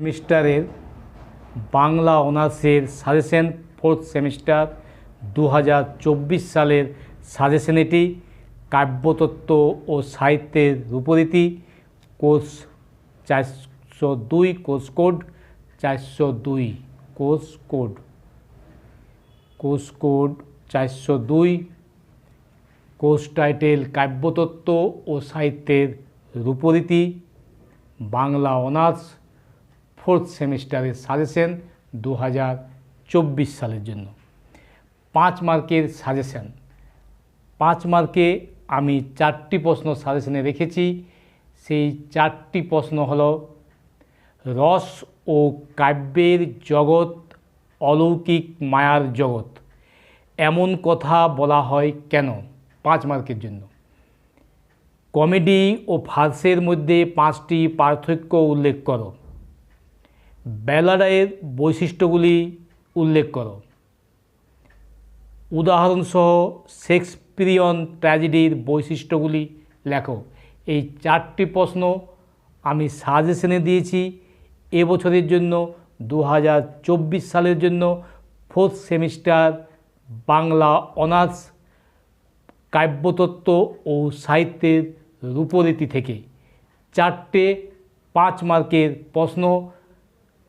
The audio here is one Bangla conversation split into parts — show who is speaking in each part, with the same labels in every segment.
Speaker 1: সেমিস্টারের বাংলা অনার্সের সাজেশন ফোর্থ সেমিস্টার দু হাজার চব্বিশ সালের সাজেশন এটি। কাব্যতত্ত্ব ও সাহিত্যের রূপরীতি, কোর্স চারশো দুই, কোর্স কোড চারশো দুই, কোর্স কোড। কোর্স কোড চারশো দুই, কোর্স টাইটেল কাব্যতত্ত্ব ও সাহিত্যের রূপরীতি, বাংলা অনার্স ফোর্থ সেমিস্টারের সাজেশন দু সালের জন্য। পাঁচ মার্কের সাজেশন। পাঁচ মার্কে আমি চারটি প্রশ্ন সাজেশনে রেখেছি। সেই চারটি প্রশ্ন হল, রস ও কাব্যের জগৎ, অলৌকিক মায়ার জগৎ, এমন কথা বলা হয় কেন পাঁচ মার্কের জন্য? কমেডি ও ফার্সের মধ্যে পাঁচটি পার্থক্য উল্লেখ করো। ব্যালাডের বৈশিষ্ট্যগুলি উল্লেখ করো। উদাহরণসহ শেক্সপিরিয়ন ট্র্যাজেডির বৈশিষ্ট্যগুলি লেখো। এই চারটি প্রশ্ন আমি সাজেশনে দিয়েছি। এবছরের জন্য দু হাজার চব্বিশ সালের জন্য, ফোর্থ সেমিস্টার বাংলা অনার্স কাব্যতত্ত্ব ও সাহিত্যের রূপরীতি থেকে। চারটে পাঁচ মার্কের প্রশ্ন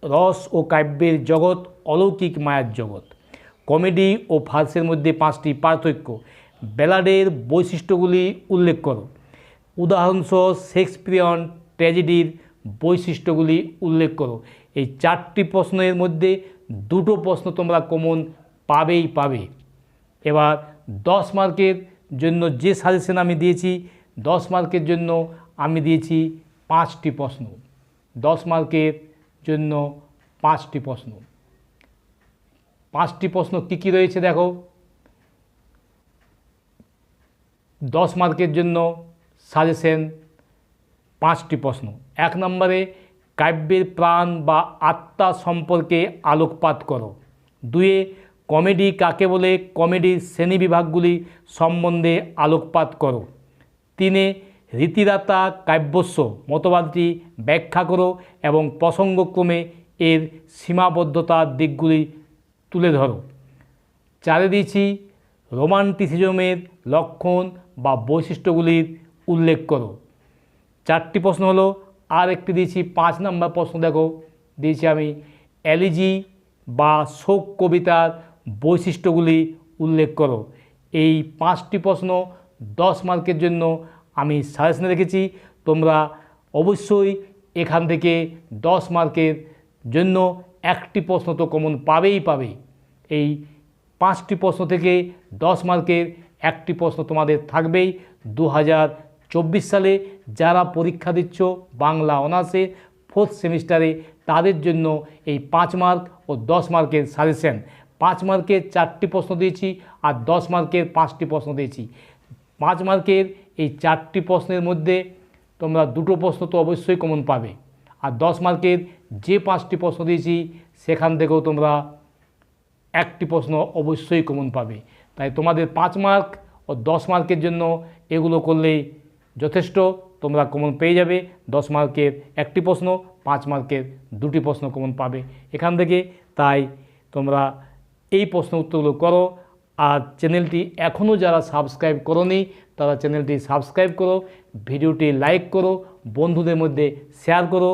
Speaker 1: রস ও কাব্যের জগৎ, অলৌকিক মায়ার জগৎ। কমেডি ও ফার্সের মধ্যে পাঁচটি পার্থক্য। ব্যালাডের বৈশিষ্ট্যগুলি উল্লেখ করো। উদাহরণসহ শেক্সপিরিয়ন ট্র্যাজেডির বৈশিষ্ট্যগুলি উল্লেখ করো। এই চারটি প্রশ্নের মধ্যে দুটো প্রশ্ন তোমরা কমন পাবেই পাবে। এবার দশ মার্কের জন্য যে সাজেশন আমি দিয়েছি, দশ মার্কের জন্য আমি দিয়েছি পাঁচটি প্রশ্ন। দশ মার্কের জন্য পাঁচটি প্রশ্ন। পাঁচটি প্রশ্ন কী কী রয়েছে দেখো। দশ মার্কের জন্য সাজেশন, পাঁচটি প্রশ্ন। এক নম্বরে, কাব্যের প্রাণ বা আত্মা সম্পর্কে আলোকপাত করো। দুয়ে, কমেডি কাকে বলে? কমেডির শ্রেণীবিভাগগুলি সম্বন্ধে আলোকপাত করো। তিনে রীতিরাতা কাব্যস্য মতবাদটি ব্যাখ্যা করো এবং প্রসঙ্গক্রমে এর সীমাবদ্ধতার দিকগুলি তুলে ধরো। চারে দিয়েছি রোমান্টিসিজমের লক্ষণ বা বৈশিষ্ট্যগুলির উল্লেখ করো। চারটি প্রশ্ন হলো আর একটি দিয়েছি পাঁচ নম্বর প্রশ্ন দেখো। দিয়েছি আমি অ্যালিজি বা শোক কবিতার বৈশিষ্ট্যগুলি উল্লেখ করো। এই পাঁচটি প্রশ্ন দশ মার্কের জন্য আমি সাজেশনে রেখেছি, তোমরা অবশ্যই এখান থেকে দশ মার্কের জন্য একটি প্রশ্ন তো কমন পাবেই পাবে। এই পাঁচটি প্রশ্ন থেকে দশ মার্কের একটি প্রশ্ন তোমাদের থাকবেই। দু সালে যারা পরীক্ষা দিচ্ছ বাংলা অনার্সে ফোর্থ সেমিস্টারে তাদের জন্য এই পাঁচ মার্ক ও দশ মার্কের সাজেশন। পাঁচ মার্কের চারটি প্রশ্ন দিয়েছি আর দশ মার্কের পাঁচটি প্রশ্ন দিয়েছি। পাঁচ মার্কের এই চারটি প্রশ্নের মধ্যে তোমরা দুটো প্রশ্ন তো অবশ্যই কমন পাবে। আর দশ মার্কের যে পাঁচটি প্রশ্ন দিয়েছি, সেখান থেকেও তোমরা একটি প্রশ্ন অবশ্যই কমন পাবে। তাই তোমাদের পাঁচ মার্ক ও দশ মার্কের জন্য এগুলো করলেই যথেষ্ট, তোমরা কমন পেয়ে যাবে। দশ মার্কের একটি প্রশ্ন, পাঁচ মার্কের দুটি প্রশ্ন কমন পাবে। এখান থেকে তাই তোমরা এই প্রশ্ন উত্তরগুলো করো। আর চ্যানেলটি এখনও যারা সাবস্ক্রাইব করোনি, তারা চ্যানেলটি সাবস্ক্রাইব করো, ভিডিওটি লাইক করো, বন্ধুদের মধ্যে শেয়ার করো,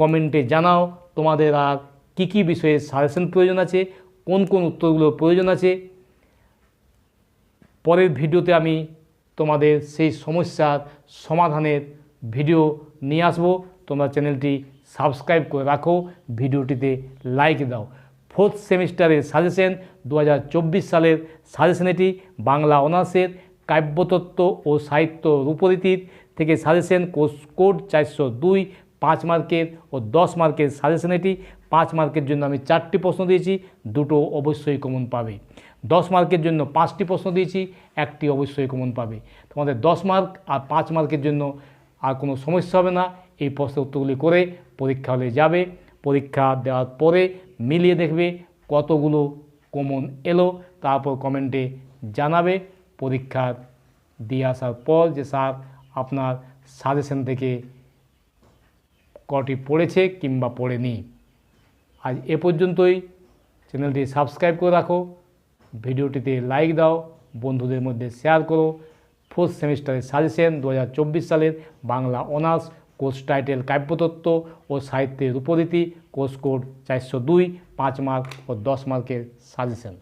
Speaker 1: কমেন্টে জানাও তোমাদের আর কী কী বিষয়ে সাজেশন প্রয়োজন আছে, কোন কোন উত্তরগুলো প্রয়োজন আছে। পরের ভিডিওতে আমি তোমাদের সেই সমস্যার সমাধানের ভিডিও নিয়ে আসব। তোমরা চ্যানেলটি সাবস্ক্রাইব করে রাখো, ভিডিওটিতে লাইক দাও। ফোর্থ সেমিস্টারের সাজেশন দু হাজার চব্বিশ সালের সাজেশন এটি বাংলা অনার্সের কাব্যতত্ত্ব ও সাহিত্য রূপরীতির থেকে সাজেশন কোর্স কোড চারশো দুই, পাঁচ মার্কের ও দশ মার্কের সাজেশন এটি। পাঁচ মার্কের জন্য আমি চারটি প্রশ্ন দিয়েছি, দুটো অবশ্যই কমন পাবে। দশ মার্কের জন্য পাঁচটি প্রশ্ন দিয়েছি, একটি অবশ্যই কমন পাবে। তোমাদের দশ মার্ক আর পাঁচ মার্কের জন্য আর কোনো সমস্যা হবে না। এই প্রশ্ন উত্তরগুলি করে পরীক্ষা হলে যাবে। পরীক্ষা দেওয়ার পরে মিলিয়ে দেখবে কতগুলো কমন এলো। তারপর কমেন্টে জানাবে। পরীক্ষার দিয়ে আসার পর যে স্যার আপনার সাজেশন থেকে কটি পড়েছে কিংবা পড়েনি। আজ এ পর্যন্তই। চ্যানেলটি সাবস্ক্রাইব করে রাখো। ভিডিওটিতে লাইক দাও। বন্ধুদের মধ্যে শেয়ার করো। ফোর্থ সেমিস্টারের সাজেশন দু হাজার চব্বিশ সালের বাংলা অনার্স কোর্স টাইটেল কাব্যতত্ত্ব ও সাহিত্যের রূপরীতি কোর্স কোড চারশো দুই, পাঁচ মার্ক ও দশ মার্কের সাজেশন।